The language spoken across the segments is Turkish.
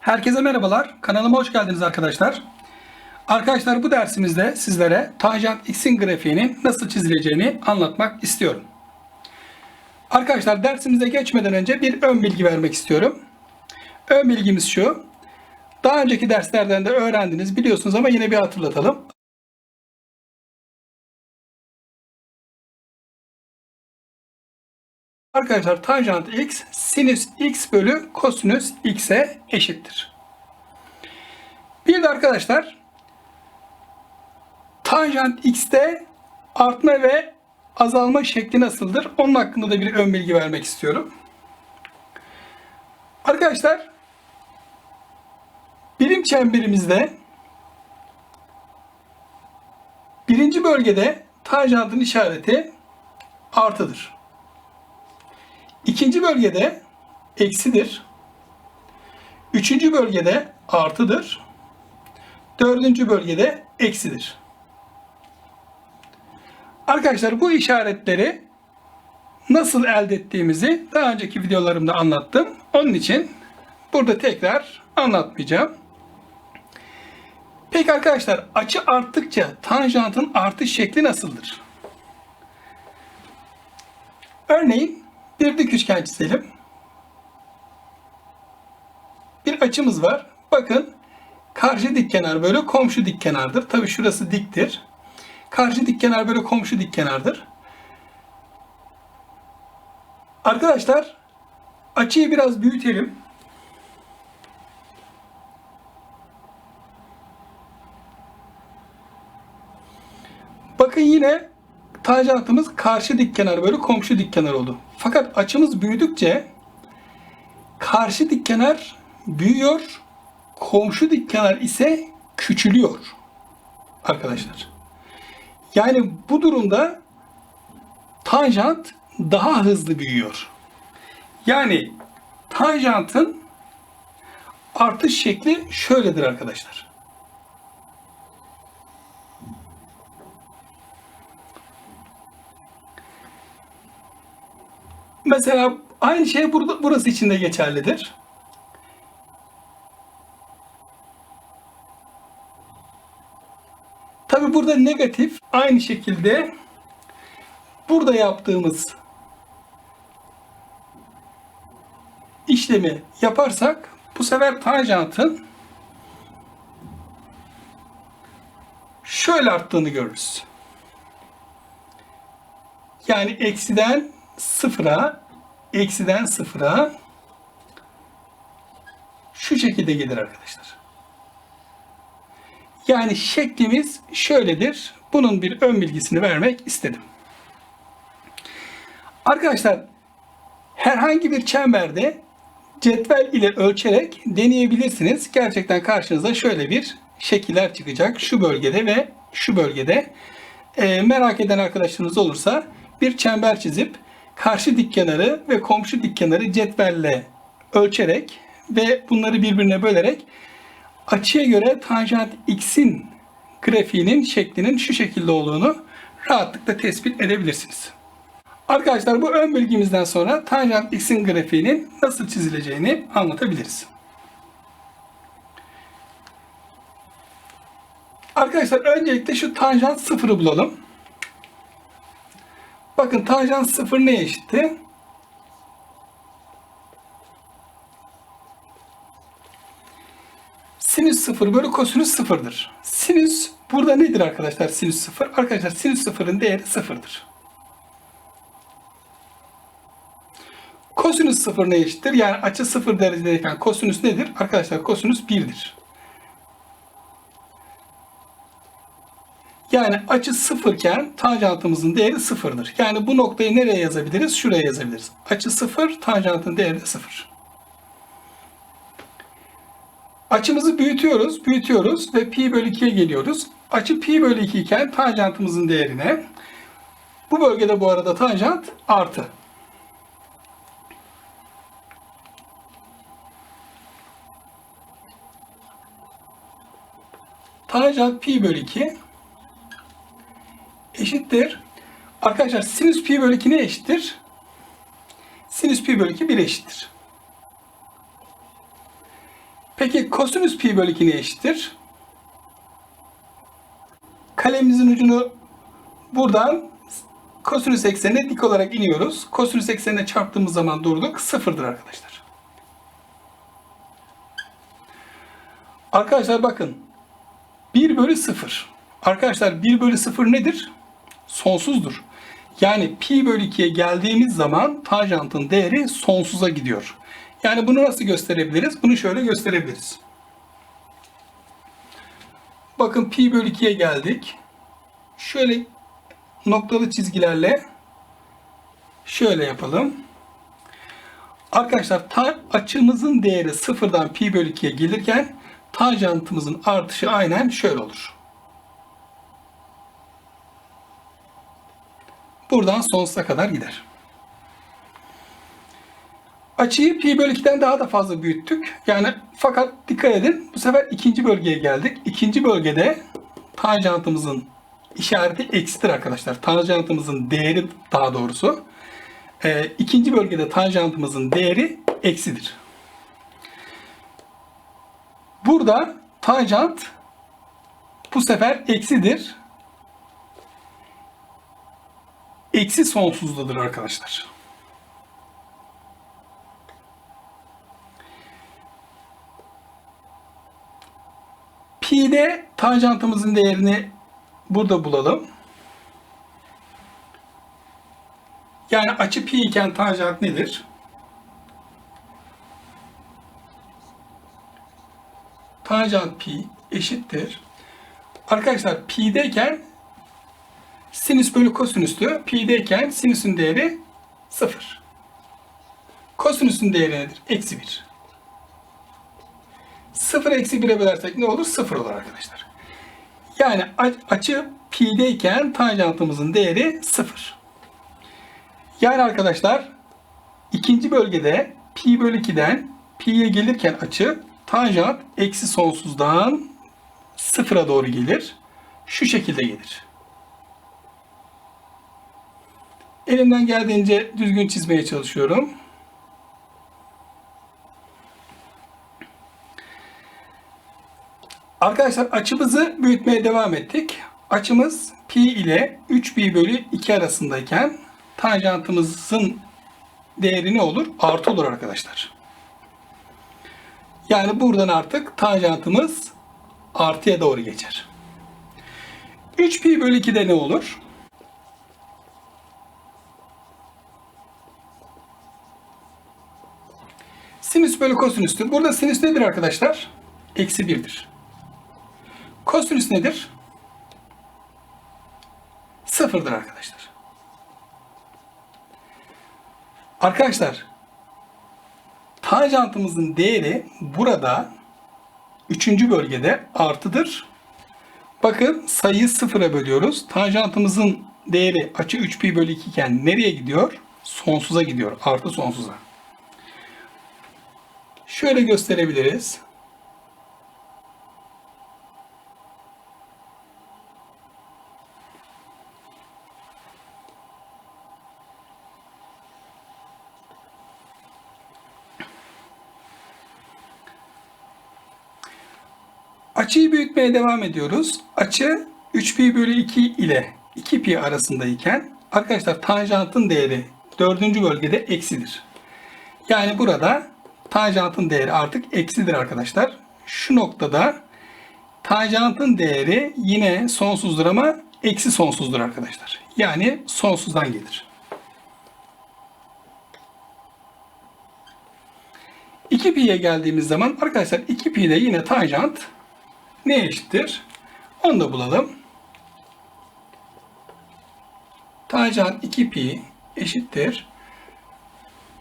Herkese merhabalar. Kanalıma hoş geldiniz arkadaşlar. Arkadaşlar bu dersimizde sizlere tanjant x'in grafiğinin nasıl çizileceğini anlatmak istiyorum. Arkadaşlar dersimize geçmeden önce bir ön bilgi vermek istiyorum. Ön bilgimiz şu. Daha önceki derslerden de öğrendiniz biliyorsunuz ama yine bir hatırlatalım. Arkadaşlar tanjant x sinüs x bölü kosinüs x'e eşittir. Bir de arkadaşlar tanjant x'te artma ve azalma şekli nasıldır? Onun hakkında da bir ön bilgi vermek istiyorum. Arkadaşlar birim çemberimizde birinci bölgede tanjantın işareti artıdır. İkinci bölgede eksidir. Üçüncü bölgede artıdır. Dördüncü bölgede eksidir. Arkadaşlar bu işaretleri nasıl elde ettiğimizi daha önceki videolarımda anlattım. Onun için burada tekrar anlatmayacağım. Peki arkadaşlar açı arttıkça tanjantın artış şekli nasıldır? Örneğin bir dik üçgen çizelim. Bir açımız var. Bakın karşı dik kenar böyle komşu dik kenardır. Tabi şurası diktir. Karşı dik kenar böyle komşu dik kenardır. Arkadaşlar açıyı biraz büyütelim. Bakın yine tanjantımız karşı dik kenar böyle komşu dik kenar oldu. Fakat açımız büyüdükçe karşı dik kenar büyüyor, komşu dik kenar ise küçülüyor arkadaşlar. Yani bu durumda tanjant daha hızlı büyüyor. Yani tanjantın artış şekli şöyledir arkadaşlar. Mesela aynı şey burada, burası için de geçerlidir. Tabi burada negatif aynı şekilde burada yaptığımız işlemi yaparsak bu sefer tanjantın şöyle arttığını görürüz. Yani eksiden sıfıra, eksiden sıfıra şu şekilde gelir arkadaşlar. Yani şeklimiz şöyledir. Bunun bir ön bilgisini vermek istedim. Arkadaşlar herhangi bir çemberde cetvel ile ölçerek deneyebilirsiniz. Gerçekten karşınıza şöyle bir şekiller çıkacak. Şu bölgede ve şu bölgede. E, merak eden arkadaşlarınız olursa bir çember çizip karşı dik ve komşu dik cetvelle ölçerek ve bunları birbirine bölerek açıya göre tanjant x'in grafiğinin şeklinin şu şekilde olduğunu rahatlıkla tespit edebilirsiniz. Arkadaşlar bu ön bilgimizden sonra tanjant x'in grafiğinin nasıl çizileceğini anlatabiliriz. Arkadaşlar öncelikle şu tanjant sıfırı bulalım. Bakın tanjant sıfır neye eşitti? Sinüs sıfır bölü kosinüs sıfırdır. Sinüs burada nedir arkadaşlar sinüs sıfır? Arkadaşlar sinüs sıfırın değeri sıfırdır. Kosinüs sıfır ne eşittir? Yani açı sıfır derecedeyken kosinüs nedir? Arkadaşlar kosinüs birdir. Yani açı sıfırken tanjantımızın değeri sıfırdır. Yani bu noktayı nereye yazabiliriz? Şuraya yazabiliriz. Açı sıfır, tanjantın değeri de sıfır. Açımızı büyütüyoruz, büyütüyoruz ve pi bölü 2'ye geliyoruz. Açı pi bölü 2 iken tanjantımızın değerine bu bölgede bu arada tanjant artı. Tanjant pi bölü 2 eşittir. Arkadaşlar sinüs pi bölü 2 ne eşittir? Sinüs pi bölü 2 1 eşittir. Peki kosinüs pi bölü 2 ne eşittir? Kalemimizin ucunu buradan kosinüs eksenine dik olarak iniyoruz. Kosinüs eksenine çarptığımız zaman durduk. Sıfırdır arkadaşlar. Arkadaşlar bakın. 1 bölü 0. Arkadaşlar 1 bölü 0 nedir? Sonsuzdur. Yani pi bölü 2'ye geldiğimiz zaman tanjantın değeri sonsuza gidiyor. Yani bunu nasıl gösterebiliriz? Bunu şöyle gösterebiliriz. Bakın pi bölü 2'ye geldik. Şöyle noktalı çizgilerle şöyle yapalım. Arkadaşlar ta, açımızın değeri sıfırdan pi bölü 2'ye gelirken tanjantımızın artışı aynen şöyle olur. Buradan sonsuza kadar gider. Açıyı pi bölü 2'den daha da fazla büyüttük. Yani fakat dikkat edin bu sefer ikinci bölgeye geldik. İkinci bölgede tanjantımızın işareti eksidir arkadaşlar. Tanjantımızın değeri daha doğrusu. E, ikinci bölgede tanjantımızın değeri eksidir. Burada tanjant bu sefer eksidir. Eksi sonsuzdadır arkadaşlar. Pi'de tanjantımızın değerini burada bulalım. Yani açı pi iken tanjant nedir? Tanjant pi eşittir. Arkadaşlar pi'deyken sinüs bölü kosinüstü. Pi'deyken sinüsün değeri 0. Kosinüsün değeri nedir? Eksi 1. 0 eksi 1'e bölersek ne olur? 0 olur arkadaşlar. Yani açı pi'deyken tanjantımızın değeri 0. Yani arkadaşlar ikinci bölgede pi bölü 2'den pi'ye gelirken açı tanjant eksi sonsuzdan sıfıra doğru gelir. Şu şekilde gelir. Elimden geldiğince düzgün çizmeye çalışıyorum. Arkadaşlar açımızı büyütmeye devam ettik. Açımız pi ile 3 pi bölü 2 arasındayken tanjantımızın değeri ne olur? Artı olur arkadaşlar. Yani buradan artık tanjantımız artıya doğru geçer. 3 pi bölü 2'de ne olur? Sinüs bölü kosinüstür. Burada sinüs nedir arkadaşlar? Eksi 1'dir. Kosinüs nedir? Sıfırdır arkadaşlar. Arkadaşlar tanjantımızın değeri burada üçüncü bölgede artıdır. Bakın sayıyı sıfıra bölüyoruz. Tanjantımızın değeri açı 3 pi bölü 2 iken nereye gidiyor? Sonsuza gidiyor. Artı sonsuza. Şöyle gösterebiliriz. Açıyı büyütmeye devam ediyoruz. Açı 3 pi bölü 2 ile 2 pi arasındayken arkadaşlar tanjantın değeri dördüncü bölgede eksidir. Yani burada tanjantın değeri artık eksidir arkadaşlar. Şu noktada tanjantın değeri yine sonsuzdur ama eksi sonsuzdur arkadaşlar. Yani sonsuzdan gelir. 2 pi'ye geldiğimiz zaman arkadaşlar 2 pi'de yine tanjant ne eşittir? Onu da bulalım. Tanjant 2pi eşittir.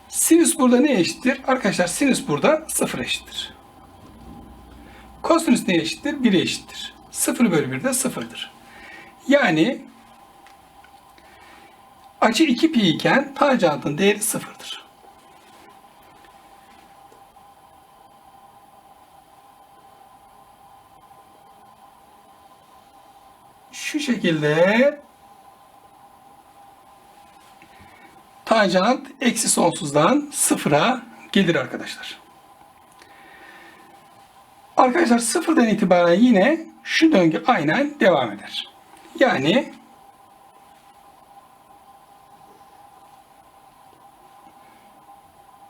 Sinüs burada ne eşittir? Arkadaşlar sinüs burada 0 eşittir. Kosinüs ne eşittir? 1 eşittir. 0 bölü 1 de 0'dır. Yani açı 2pi iken tanjantın değeri 0'dır. şu şekilde tanjant eksi sonsuzdan sıfıra gelir arkadaşlar. Arkadaşlar sıfırdan itibaren yine şu döngü aynen devam eder. Yani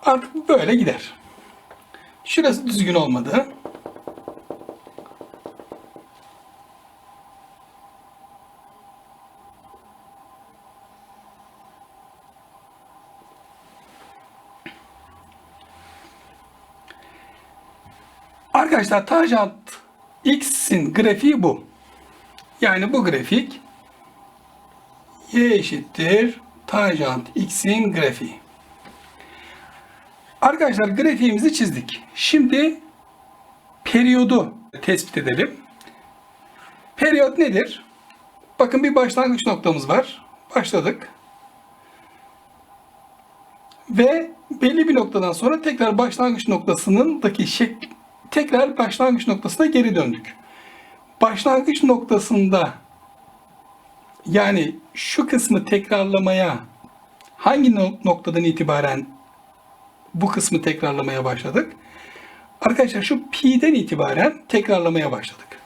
artık böyle gider. Şurası düzgün olmadı. Arkadaşlar tanjant x'in grafiği bu. Yani bu grafik y eşittir tanjant x'in grafiği. Arkadaşlar grafiğimizi çizdik. Şimdi periyodu tespit edelim. Periyot nedir? Bakın bir başlangıç noktamız var. Başladık. Ve belli bir noktadan sonra tekrar başlangıç noktasındaki şek tekrar başlangıç noktasına geri döndük. Başlangıç noktasında yani şu kısmı tekrarlamaya hangi no- noktadan itibaren bu kısmı tekrarlamaya başladık? Arkadaşlar şu pi'den itibaren tekrarlamaya başladık.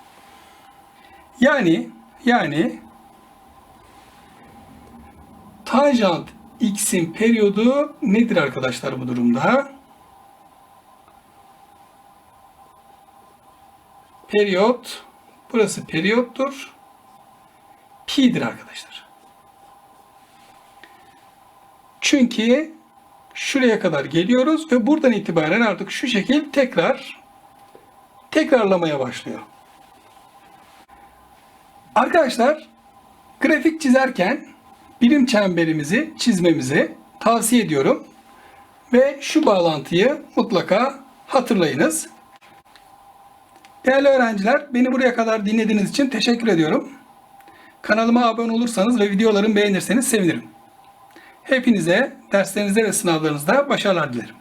Yani yani tanjant x'in periyodu nedir arkadaşlar bu durumda? Periyot burası periyottur. Pi'dir arkadaşlar. Çünkü şuraya kadar geliyoruz ve buradan itibaren artık şu şekil tekrar tekrarlamaya başlıyor. Arkadaşlar grafik çizerken birim çemberimizi çizmemizi tavsiye ediyorum. Ve şu bağlantıyı mutlaka hatırlayınız. Değerli öğrenciler, beni buraya kadar dinlediğiniz için teşekkür ediyorum. Kanalıma abone olursanız ve videolarımı beğenirseniz sevinirim. Hepinize derslerinizde ve sınavlarınızda başarılar dilerim.